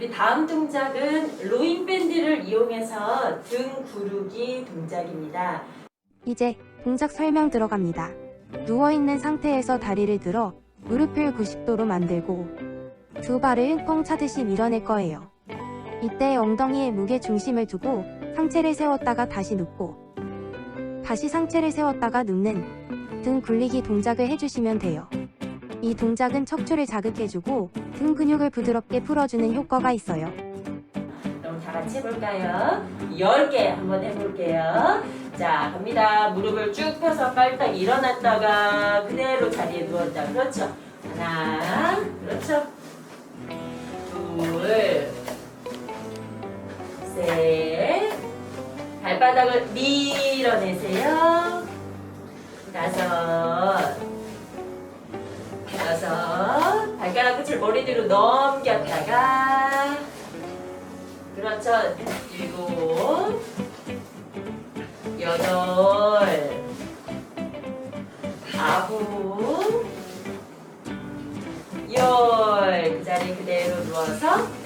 우리 다음 동작은 로잉 밴드를 이용해서 등 구르기 동작입니다. 이제 동작 설명 들어갑니다. 누워있는 상태에서 다리를 들어 무릎을 90도로 만들고 두 발을 뻥 차듯이 밀어낼 거예요. 이때 엉덩이에 무게 중심을 두고 상체를 세웠다가 다시 눕고 다시 상체를 세웠다가 눕는 등 굴리기 동작을 해주시면 돼요. 이 동작은 척추를 자극해주고 등 근육을 부드럽게 풀어주는 효과가 있어요. 그럼 다 같이 해볼까요? 10개 한번 해볼게요. 자, 갑니다. 무릎을 쭉 펴서 깔딱 일어났다가 그대로 자리에 누웠다. 그렇죠. 하나, 그렇죠. 둘, 셋, 발바닥을 밀어내세요. 다섯, 여섯, 발가락 끝을 머리 뒤로 넘겼다가 그렇죠. 일곱, 여덟, 아홉, 열. 그 자리 그대로 누워서